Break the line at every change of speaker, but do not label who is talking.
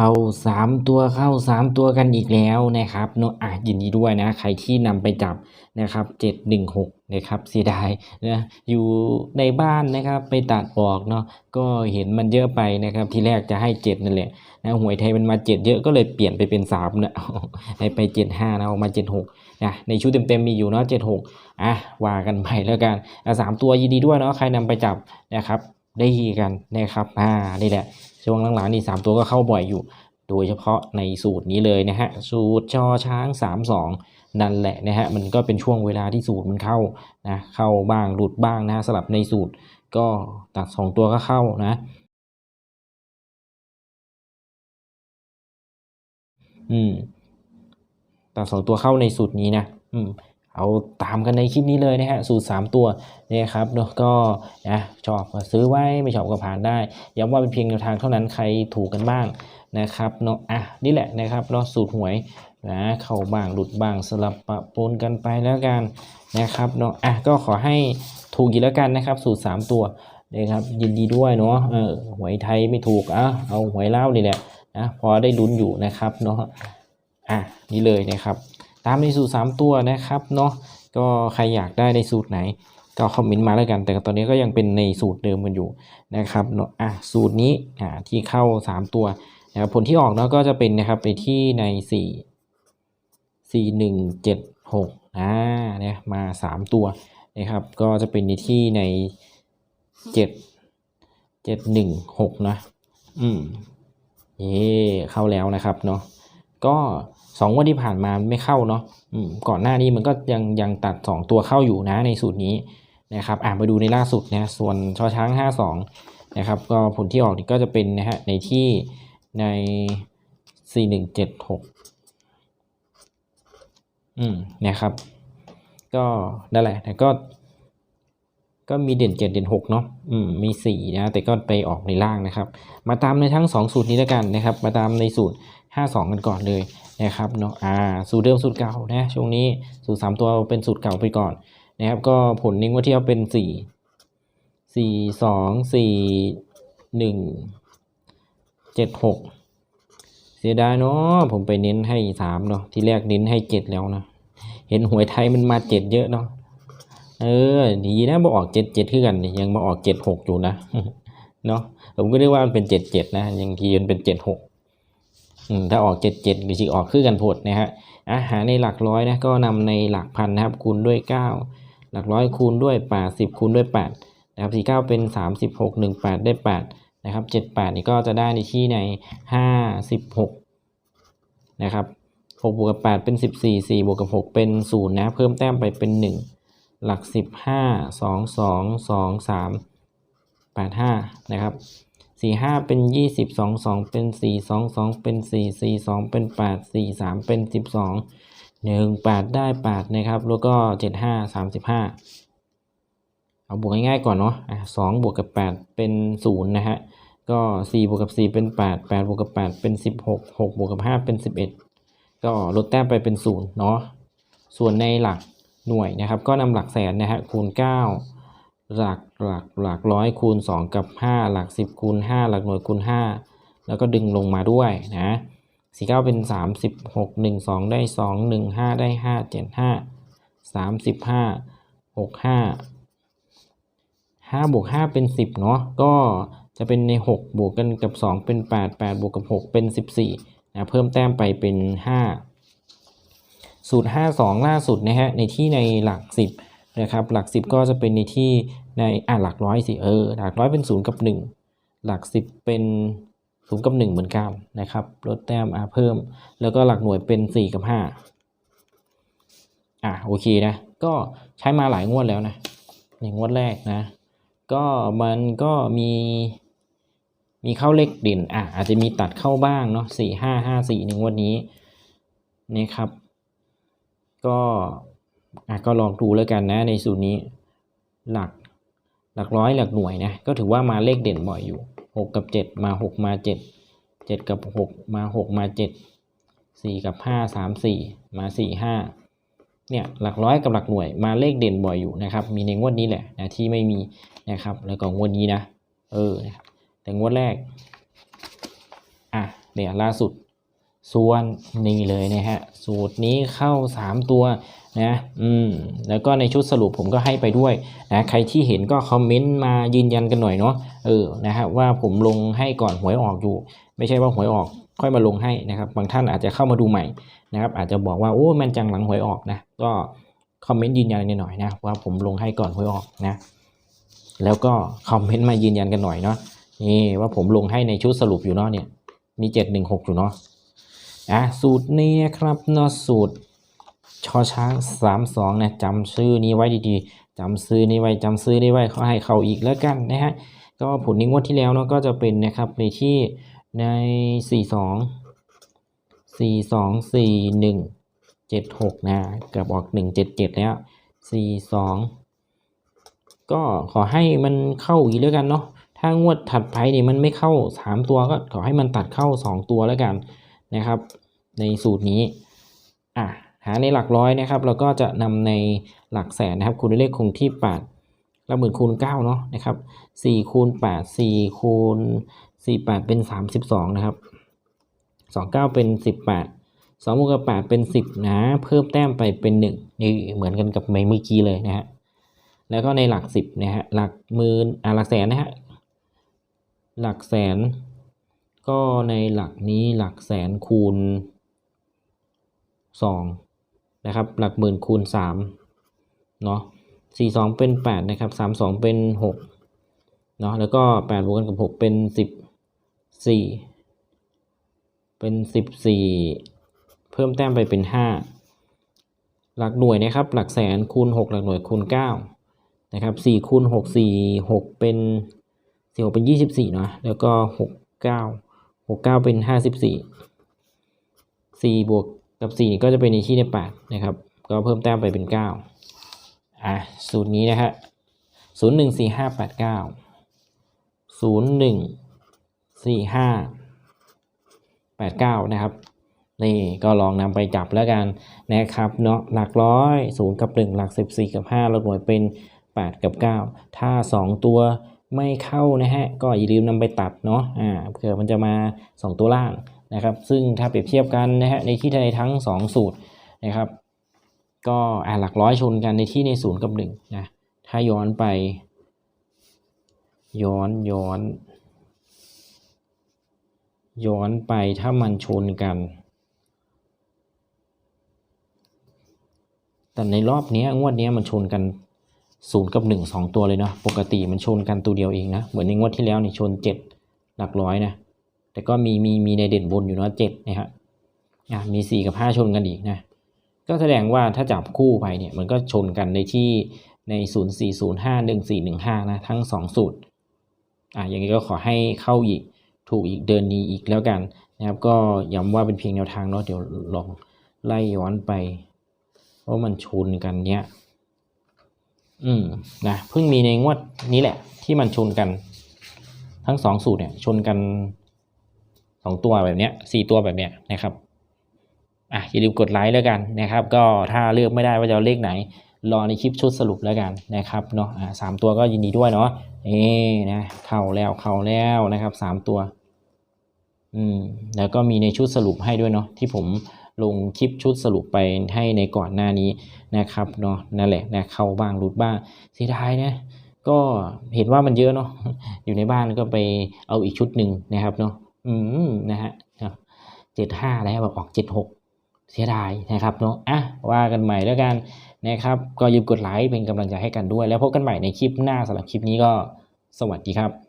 เข้าสามตัวเข้าสามตัวกันอีกแล้วนะครับเนอะอะยินดีด้วยนะ ใครที่นำไปจับนะครับเจ็ดหนึ่งหกนะครับเสียดายนะอยู่ในบ้านนะครับไปตัดออกเนาะก็เห็นมันเยอะไปนะครับ ที่แรกจะให้เจ็ดนั่นแหละนะหวยไทยมันมาเจ็ดเยอะก็เลยเปลี่ยนไปเป็นสามนะให้ไปเจ็ดห้านะออกมาเจ็ดหกนะในชุดเต็มๆมีอยู่เนาะเจ็ดหกอะว่ากันไปแล้วกันสามตัวยินดีด้วยเนาะใครนำไปจับนะครับ ได้กันนะครับอ่านี่แหละช่วงหลังๆนี่สามตัวก็เข้าบ่อยอยู่ โดยเฉพาะในสูตรนี้เลยนะฮะสูตรชอช้าง 3 2 นั่นแหละนะฮะมันก็เป็นช่วงเวลาที่สูตรมันเข้านะเข้าบ้างหลุดบ้างนะฮะสลับในสูตรก็ตัด 2 ตัวก็เข้านะอืมตัดสองตัวเข้าในสูตรนี้นะ อืม เอาตามกันในคลิปนี้เลยนะฮะสูตร 3 ตัวเนี่ยครับเนาะก็นะชอบก็ซื้อไว้ไม่ชอบก็ผ่านได้ย้ำว่าเป็นเพียงแนวทางเท่านั้นใครถูกกันบ้างนะครับเนาะอะนี่แหละนะครับเนาะสูตรหวยนะเข้าบ้างหลุดบ้างสลับปะปนกันไปแล้วกันนะครับเนาะอะก็ขอให้ถูกอีกแล้วกันนะครับ สูตร 3 ตัวนะครับยินดีด้วยเนาะเออหวยไทยไม่ถูกอะเอาหวยเล่านี่แหละนะพอได้ลุ้นอยู่นะครับเนาะอะนี่เลยนะครับ ตามในสูตร 3 ตัวนะครับเนาะก็ใครอยากได้ในสูตรไหน ก็คอมเมนต์มาแล้วกัน แต่ตอนนี้ก็ยังเป็นในสูตรเดิมกันอยู่นะครับเนาะอะสูตรนี้อ่าที่เข้า 3 ตัวนะครับผลที่ออกเนาะก็จะเป็นนะครับไปที่ใน 4 4 1 7 6อ่าเนี่ยมา 3 ตัวนะครับก็จะเป็นในที่ใน 7 7 1 6นะอืมเย่เข้าแล้วนะครับเนาะก็ สองวันที่ผ่านมาไม่เข้าเนาะก่อนหน้านี้มันก็ยังยังตัด 2 ตัวเข้าอยู่นะในสูตรนี้นะครับอ่ามาดูในล่าสุดนะส่วนชอช้าง 52 นะครับก็ผลที่ออกก็จะเป็นนะฮะในที่ใน 4176 อืมนะครับ ก็นั่นแหละแต่ก็ ก็มีเด่นเจ็ดเด่นหกเนาะอืมมีสี่นะแต่ก็ไปออกในล่างนะครับ มาตามในทั้งสองสูตรนี้แล้วกันนะครับ มาตามในสูตรห้าสองกันก่อนเลยนะครับเนาะอ่าสูตรเดิมสูตรเก่านะช่วงนี้สูตรสามตัวเป็นสูตรเก่าไปก่อนนะครับก็ผลนิ่งว่าเที่ยวเป็นสี่สี่สองสี่หนึ่งเจ็ดหกเสียดายเนาะผมไปเน้นให้สามเนาะที่แรกเน้นให้เจ็ดแล้วนะเห็นหวยไทยมันมาเจ็ดเยอะเนาะ เออ ดีนะมาออกเจ็ดเจ็ดขึ้นกัน ยังมาออกเจ็ดหกอยู่นะเนาะผมก็นึกว่ามันเป็นเจ็ดเจ็ดนะยังทีมันเป็นเจ็ดหกถ้าออกเจ็ดเจ็ดก็จะออกขึ้นกันผดนะฮะอาหารในหลักร้อยนะก็นำในหลักพันนะครับ คูณด้วยเก้าหลักร้อยคูณด้วยแปดสิบคูณด้วยแปดนะครับสี่เก้าเป็นสามสิบหกหนึ่งแปดได้แปดนะครับเจ็ดแปดนี่ก็จะได้ในที่ในห้าสิบหกนะครับหกบวกกับแปดเป็นสิบสี่สี่บวกกับหกเป็นศูนย์นะ เพิ่มแต้มไปเป็นหนึ่ง หลักสิบห้าสองสองสองสามแปดห้านะครับสี่ห้าเป็นยี่สิบสองสองเป็นสี่สองสองเป็นสี่สี่สองเป็นแปดสี่สามเป็นสิบสองหนึ่งแปดได้แปดนะครับ แล้วก็เจ็ดห้าสามสิบห้าเอาบวกง่ายๆก่อนเนาะอะสองบวกกับแปดเป็นศูนย์นะฮะ ก็สี่บวกกับสี่เป็นแปดแปดบวกกับแปดเป็นสิบหกหกบวกกับห้าเป็นสิบเอ็ดก็ลดแต้มไปเป็นศูนย์เนาะ ส่วนในหลัก หน่วยนะครับ ก็นำหลักแสนนะฮะคูณ 9 หลักหลักหลักร้อยคูณ 2 กับ 5 หลัก 10 คูณ 5 หลักหน่วยคูณ 5 แล้วก็ดึงลงมาด้วยนะ49เป็น36 1 2ได้2 1 5ได้5 7 5 35 65 5บวก5เป็น10เนาะก็จะเป็นใน6บวกกันกับ2เป็น8 8บวกกับ6เป็น14นะเพิ่มแต้มไปเป็น5 สูตร 52 ล่าสุดนะฮะในที่ในหลัก 10นะครับหลัก 10 ก็จะเป็นในที่ในอะหลักร้อยสิเออหลักร้อยเป็น 0 กับ 1 หลัก 10 เป็น 0 กับ 1 เหมือนกันนะครับลดแต้มอะเพิ่ม แล้วก็หลักหน่วยเป็น 4 กับ 5 อะโอเคนะ ก็ใช้มาหลายงวดแล้วนะในงวดแรกนะ ก็มันก็มีมีเข้าเลขเด่นอะอาจจะมีตัดเข้าบ้างเนาะสี่ห้าห้าสี่ในงวดนี้นี่ครับ ก็อะก็ลองดูแล้วกันนะในสูตรนี้หลักหลักร้อยหลักหน่วยนะก็ถือว่ามาเลขเด่นบ่อยอยู่หกกับเจ็ดมาหกมาเจ็ดเจ็ดกับหกมาหกมาเจ็ดสี่กับห้าสามสี่มาสี่ห้าเนี่ยหลักร้อยกับหลักหน่วยมาเลขเด่นบ่อยอยู่นะครับ มีในงวดนี้แหละนะที่ไม่มีนะครับ แล้วก็งวดนี้นะ เออนะครับแต่งวดแรกอะเนี่ยล่าสุด ส่วนนี่เลยนะฮะสูตรนี้เข้า 3 ตัวนะอืมแล้วก็ในชุดสรุปผมก็ให้ไปด้วยนะใครที่เห็นก็คอมเมนต์มายืนยันกันหน่อยเนาะเออนะฮะว่าผมลงให้ก่อนหวยออกอยู่ ไม่ใช่ว่าหวยออกค่อยมาลงให้นะครับบางท่านอาจจะเข้ามาดูใหม่นะครับอาจจะบอกว่าโอ้แมันจังหลังหวยออกนะก็คอมเมนต์ยืนยันกันหน่อยนะว่าผมลงให้ก่อนหวยออกนะแล้วก็คอมเมนต์มายืนยันกันหน่อยเนาะนี่ว่าผมลงให้ในชุดสรุปอยู่เนาะเนี่ยมีเจ็ดหนึ่งหกอยู่เนาะ อะสูตรนี้ครับเนาะสูตรชอช้างสามสองนะจำชื่อนี้ไว้ดีๆจำซื้อนี้ไว้จำซื้อนี้ไว้เขาให้เขาอีกแล้วกันนะฮะก็ผลในงวดที่แล้วเนาะก็จะเป็นนะครับในที่ในสี่สองสี่สองสี่หนึ่งเจ็ดหกนะเกือบออกหนึ่งเจ็ดเจ็ดแล้วสี่สองก็ขอให้มันเข้าอีกแล้วกันเนาะถ้างวดถัดไปนี่มันไม่เข้าสามตัวก็ขอให้มันตัดเข้าสองตัวแล้วกัน นะครับ ในสูตรนี้อะหาในหลักร้อยนะครับ เราก็จะนำในหลักแสนนะครับ คูณด้วยเลขคงที่แปดละหมื่นคูณเก้าเนาะนะครับสี่คูณแปดสี่คูณสี่แปดเป็นสามสิบสองนะครับสองเก้าเป็นสิบแปดสองบวกกับแปดเป็นสิบนะ เพิ่มแต้มไปเป็นหนึ่งนี่เหมือนกันกับเมื่อกี้เลยนะฮะแล้วก็ในหลักสิบนะฮะหลักหมื่นอ่าหลักแสนนะฮะหลักแสน ก็ในหลักนี้หลักแสนคูณ 2 นะครับ หลักหมื่นคูณ3เนาะสี่สองเป็น 8 นะครับสามสองเป็น6เนาะแล้วก็ 8 บวกกันกับ 6 เป็น 14 เป็น 14 เพิ่มแต้มไปเป็น 5 หลักหน่วยนะครับ หลักแสนคูณ 6 หลักหน่วยคูณ 9 นะครับ4คูณ6 4 6 เป็น 4 6 เป็น 24เนาะแล้วก็ 6 9 หกเก้าเป็นห้าสิบสี่สี่บวกกับสี่ก็จะเป็นในที่ในแปดนะครับ ก็เพิ่มแต้มไปเป็นเก้าอะสูตรนี้นะฮะศูนย์หนึ่งสี่ห้าแปดเก้าศูนย์หนึ่งสี่ห้าแปดเก้านะครับนี่ก็ลองนำไปจับแล้วกันนะครับเนาะหลักร้อยศูนย์กับหนึ่งหลักสิบสี่กับห้าเราหน่วยเป็นแปดกับเก้าถ้าสองตัว ไม่เข้านะฮะก็อย่าลืมนำไปตัดเนาะอ่าเผื่อมันจะมา 2 ตัวล่างนะครับ ซึ่งถ้าเปรียบเทียบกันนะฮะในที่ในทั้ง 2 สูตรนะครับ ก็อ่าหลักร้อยชนกันในที่ในศูนย์กับ1นะถ้าย้อนไป ย้อนย้อน ย้อนไปถ้ามันชนกันแต่ในรอบนี้งวดนี้มันชนกัน ศูนย์กับหนึ่งสองตัวเลยเนาะปกติมันชนกันตัวเดียวเองนะ เหมือนในงวดที่แล้วนี่ชนเจ็ดหลักร้อยนะ แต่ก็มีมีมีในเด่นบนอยู่เนาะเจ็ดนะฮะอะมีสี่กับห้าชนกันอีกนะ ก็แสดงว่าถ้าจับคู่ไปเนี่ยมันก็ชนกันในที่ในศูนย์สี่ศูนย์ห้าหนึ่งสี่หนึ่งห้านะ ทั้งสองสูตร อะอย่างนี้ก็ขอให้เข้าอีกถูกอีกเดินนี้อีกแล้วกันนะครับ ก็ย้ำว่าเป็นเพียงแนวทางเนาะเดี๋ยวลองไล่ย้อนไปว่ามันชนกันเนี้ย อืมนะเพิ่งมีในงวดนี้แหละ ที่มันชนกัน ทั้งสองสูตรเนี่ย ชนกันสองตัวแบบเนี้ยสี่ตัวแบบเนี้ยนะครับอะอย่าลืมกดไลค์แล้วกันนะครับ ก็ถ้าเลือกไม่ได้ว่าจะเอาเลขไหน รอในคลิปชุดสรุปแล้วกันนะครับเนาะอ่าสามตัวก็ยินดีด้วยเนาะนี่นะเข้าแล้วเข้าแล้วนะครับสามตัว อืมแล้วก็มีในชุดสรุปให้ด้วยเนาะที่ผม ลงคลิปชุดสรุปไปให้ในก่อนหน้านี้นะครับเนาะนั่นแหละนะเข้าบ้างหลุดบ้างเสียดายนะก็เห็นว่ามันเยอะเนาะอยู่ในบ้านก็ไปเอาอีกชุดหนึ่งนะครับเนาะอืมนะฮะเจ็ดห้าแล้วแบบออกเจ็ดหกเสียดายนะครับเนาะอะว่ากันใหม่แล้วกันนะครับ ก็อย่าลืมกดไลค์เป็นกำลังใจให้กันด้วย แล้วพบกันใหม่ในคลิปหน้าสำหรับคลิปนี้ก็สวัสดีครับ